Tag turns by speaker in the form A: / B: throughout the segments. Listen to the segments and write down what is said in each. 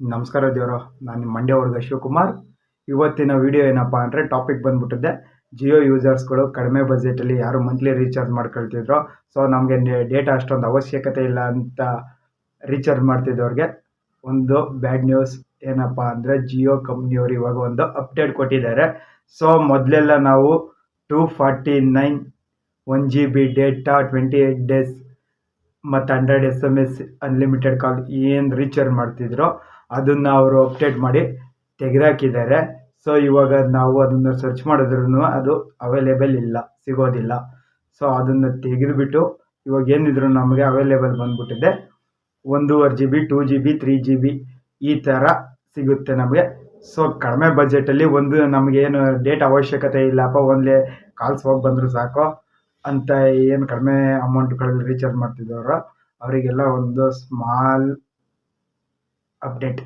A: ನಮಸ್ಕಾರ ದೇವರು, ನಾನು ನಿಮ್ಮ ಮಂಡ್ಯ ಹುಡುಗ ಶಿವಕುಮಾರ್. ಇವತ್ತಿನ ವಿಡಿಯೋ ಏನಪ್ಪ ಅಂದರೆ ಟಾಪಿಕ್ ಬಂದ್ಬಿಟ್ಟಿದೆ. ಜಿಯೋ ಯೂಸರ್ಸ್ಗಳು ಕಡಿಮೆ ಬಜೆಟಲ್ಲಿ ಯಾರು ಮಂತ್ಲಿ ರೀಚಾರ್ಜ್ ಮಾಡ್ಕೊಳ್ತಿದ್ರು ಸೊ ನಮಗೆ ಡೇಟಾ ಅಷ್ಟೊಂದು ಅವಶ್ಯಕತೆ ಇಲ್ಲ ಅಂತ ರೀಚಾರ್ಜ್ ಮಾಡ್ತಿದ್ದವ್ರಿಗೆ ಒಂದು ಬ್ಯಾಡ್ ನ್ಯೂಸ್ ಏನಪ್ಪ ಅಂದರೆ ಜಿಯೋ ಕಂಪ್ನಿಯವರು ಇವಾಗ ಒಂದು ಅಪ್ಡೇಟ್ ಕೊಟ್ಟಿದ್ದಾರೆ. ಸೊ ಮೊದಲೆಲ್ಲ ನಾವು two forty nine one G B data twenty eight days ಮತ್ತು hundred S M S unlimited call ಏನು ರೀಚಾರ್ಜ್ ಮಾಡ್ತಿದ್ರೋ ಅದನ್ನು ಅವರು ಅಪ್ಡೇಟ್ ಮಾಡಿ ತೆಗೆದಾಕಿದ್ದಾರೆ. ಸೊ ಇವಾಗ ನಾವು ಅದನ್ನು ಸರ್ಚ್ ಮಾಡಿದ್ರೂ ಅದು ಅವೈಲೇಬಲ್ ಇಲ್ಲ, ಸಿಗೋದಿಲ್ಲ. ಸೊ ಅದನ್ನು ತೆಗೆದುಬಿಟ್ಟು ಇವಾಗ ಏನಿದ್ರು ನಮಗೆ ಅವೈಲೇಬಲ್ ಬಂದ್ಬಿಟ್ಟಿದೆ. ಒಂದೂವರೆ G B two G B three G B ಈ ಥರ ಸಿಗುತ್ತೆ ನಮಗೆ. ಸೊ ಕಡಿಮೆ ಬಜೆಟಲ್ಲಿ ಒಂದು ನಮಗೇನು ಡೇಟ್ ಅವಶ್ಯಕತೆ ಇಲ್ಲಪ್ಪ ಒಂದೇ ಕಾಲ್ಸ್ ಹೋಗಿ ಬಂದರೂ ಸಾಕು ಅಂತ ಏನು ಕಡಿಮೆ ಅಮೌಂಟ್ಗಳಲ್ಲಿ ರೀಚಾರ್ಜ್ ಮಾಡ್ತಿದ್ದವರು ಅವರಿಗೆಲ್ಲ ಒಂದು ಸ್ಮಾಲ್ ಅಪ್ಡೇಟ್.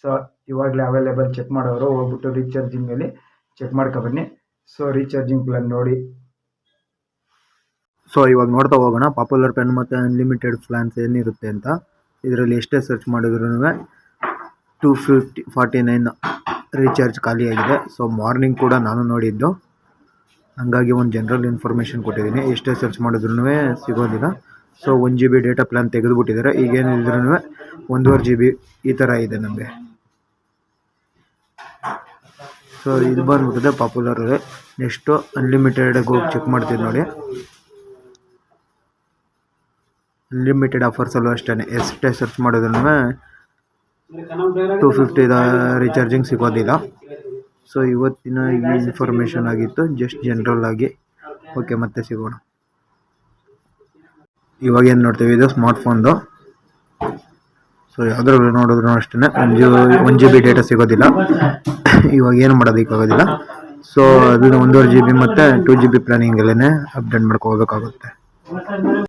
A: ಸೊ ಇವಾಗಲೇ ಅವೈಲೇಬಲ್ ಚೆಕ್ ಮಾಡೋರು ಹೋಗ್ಬಿಟ್ಟು ರೀಚಾರ್ಜಿಂಗಲ್ಲಿ ಚೆಕ್ ಮಾಡ್ಕೊಬನ್ನಿ. ಸೊ ರೀಚಾರ್ಜಿಂಗ್ ಪ್ಲಾನ್ ನೋಡಿ.
B: ಸೊ ಇವಾಗ ನೋಡ್ತಾ ಹೋಗೋಣ. ಪಾಪ್ಯುಲರ್ ಪೆನ್ ಮತ್ತು ಅನ್ಲಿಮಿಟೆಡ್ ಪ್ಲಾನ್ಸ್ ಏನಿರುತ್ತೆ ಅಂತ. ಇದರಲ್ಲಿ ಎಷ್ಟೇ ಸರ್ಚ್ ಮಾಡಿದ್ರು two fifty forty nine recharge ಖಾಲಿಯಾಗಿದೆ ಸೊ ಮಾರ್ನಿಂಗ್ ಕೂಡ ನಾನು ನೋಡಿದ್ದು. ಹಾಗಾಗಿ ಒಂದು ಜನರಲ್ ಇನ್ಫಾರ್ಮೇಷನ್ ಕೊಟ್ಟಿದ್ದೀನಿ. ಎಷ್ಟೇ ಸರ್ಚ್ ಮಾಡಿದ್ರೂ ಸಿಗೋದಿಲ್ಲ. So one G B data plan ತೆಗೆದುಬಿಟ್ಟಿದ್ದಾರೆ. ಈಗೇನು ಇಲ್ದ್ರೂ ಒಂದೂವರೆ ಜಿ ಬಿ ಈ ಥರ ಇದೆ ನಮಗೆ. ಸೊ ಇದು ಬಂದ್ಬಿಟ್ಟಿದೆ ಪಾಪ್ಯುಲರ್ ನೆಕ್ಸ್ಟು ಅನ್ಲಿಮಿಟೆಡ್ಗೆ ಹೋಗಿ ಚೆಕ್ ಮಾಡ್ತೀನಿ ನೋಡಿ. ಅನ್ಲಿಮಿಟೆಡ್ ಆಫರ್ಸಲ್ಲೂ ಅಷ್ಟೇ ಎಷ್ಟೇ ಸರ್ಚ್ ಮಾಡಿದ್ರು ಟೂ ಫಿಫ್ಟಿ ರೀಚಾರ್ಜಿಂಗ್ ಸಿಗೋದಿಲ್ಲ. ಸೊ ಇವತ್ತಿನ ಈ ಇನ್ಫಾರ್ಮೇಷನ್ ಆಗಿತ್ತು. ಜಸ್ಟ್ ಜನರಲ್ ಆಗಿ. ಓಕೆ ಮತ್ತೆ ಸಿಗೋಣ. ಇವಾಗ ಏನು ನೋಡ್ತೀವಿ, ಇದು ಸ್ಮಾರ್ಟ್ಫೋನ್ದು ಸೊ ಯಾವುದ್ರಲ್ಲಿ ನೋಡಿದ್ರು ಅಷ್ಟೇ one G one G B data ಸಿಗೋದಿಲ್ಲ. ಇವಾಗ ಏನು ಮಾಡೋದಕ್ಕಾಗೋದಿಲ್ಲ ಸೊ ಅದನ್ನು ಒಂದೂವರೆ ಜಿ ಬಿ ಮತ್ತು ಟೂ ಜಿ ಬಿ ಪ್ಲಾನಿಂಗಲ್ಲೇ ಅಪ್ಡೇಟ್ ಮಾಡ್ಕೋಬೇಕಾಗುತ್ತೆ